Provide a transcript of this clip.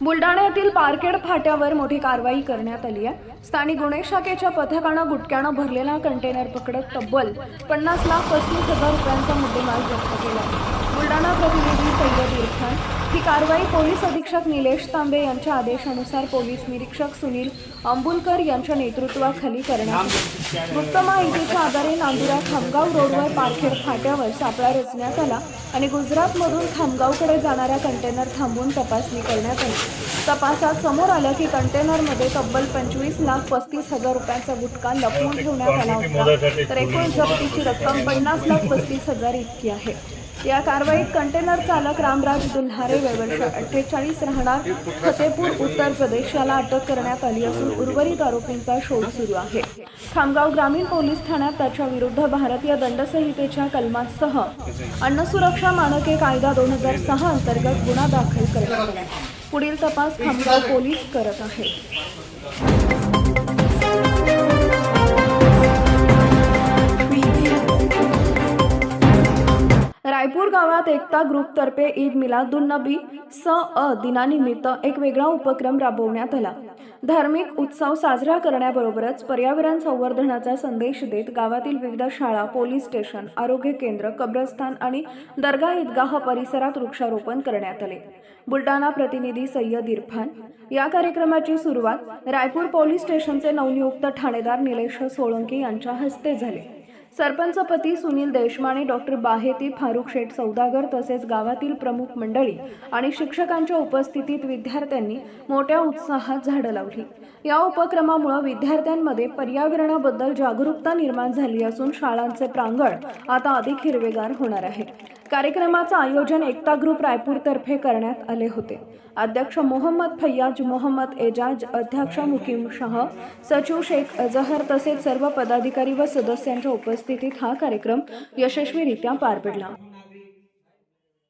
बुलडाण्यातील पारखेड फाट्यावर मोठी कारवाई करण्यात आली आहे. स्थानिक गुन्हे शाखेच्या पथकानं गुटक्यानं भरलेला कंटेनर पकडत तब्बल पन्नास लाख पस्तीस हजार रुपयांचा मुद्देमाल जप्त केला. बुलढाणा प्रतिनिधी सय्यद इरफान ही कारवाई पोलीस अधीक्षक निलेश तांबे यांच्या आदेशानुसार पोलीस निरीक्षक सुनील अंबुलकर यांच्या नेतृत्वाखाली करण्यात आली. गुप्त माहितीच्या आधारे नांदुरा खामगाव रोडवर पारखेड फाट्यावर सापळा रचण्यात आला आणि गुजरातमधून खामगावकडे जाणारा कंटेनर थांबवून तपासणी करण्यात आली. तपासात समोर आलं की कंटेनरमध्ये तब्बल पंचवीस लाख पस्तीस हजार रुपयांचा गुटखा लपवून ठेवण्यात आला होता. तर एकूण जप्तीची रक्कम पन्नास लाख पस्तीस हजार इतकी आहे. या कारवाईत कंटेनर चालक रामराज दुल्हारे वयवर्ष अठ्ठेचाळीस राहणार फतेपूर उत्तर प्रदेश याला अटक करण्यात आली असून उर्वरित आरोपींचा शोध सुरू आहे. खामगाव ग्रामीण पोलीस ठाण्यात त्याच्या विरुद्ध भारतीय दंडसंहितेच्या कलमांसह अन्नसुरक्षा मानके कायदा दोन हजार सहा अंतर्गत गुन्हा दाखल करण्यात आला. पुढील तपास खामगाव पोलीस करत आहेत. शिरपूर गावात एकता ग्रुपतर्फे ईद मिलादुन्नबी स अ दिनानिमित्त एक वेगळा उपक्रम राबवण्यात आला. धार्मिक उत्सव साजरा करण्याबरोबरच पर्यावरण संवर्धनाचा संदेश देत गावातील विविध शाळा पोलीस स्टेशन आरोग्य केंद्र कब्रस्तान आणि दर्गा ईदगाह परिसरात वृक्षारोपण करण्यात आले. बुलडाणा प्रतिनिधी सय्यद इरफान. या कार्यक्रमाची सुरुवात रायपूर पोलीस स्टेशनचे नवनियुक्त ठाणेदार निलेश सोळंकी यांच्या हस्ते झाले. सरपंचपती सुनील देशमाने डॉक्टर बाहेती फारुख शेठ सौदागर तसेच गावातील प्रमुख मंडळी आणि शिक्षकांच्या उपस्थितीत विद्यार्थ्यांनी मोठ्या उत्साहात झाडं लावली. या उपक्रमामुळे विद्यार्थ्यांमध्ये पर्यावरणाबद्दल जागरूकता निर्माण झाली असून शाळांचे प्रांगण आता अधिक हिरवेगार होणार आहे. कार्यक्रमाचं आयोजन एकता ग्रुप रायपूरतर्फे करण्यात आले होते. अध्यक्ष मोहम्मद फैयाज मोहम्मद एजाज अध्यक्ष मुकीम शाह सचिव शेख अजहर तसेच सर्व पदाधिकारी व सदस्यांच्या उपस्थितीत हा कार्यक्रम यशस्वीरित्या पार पडला.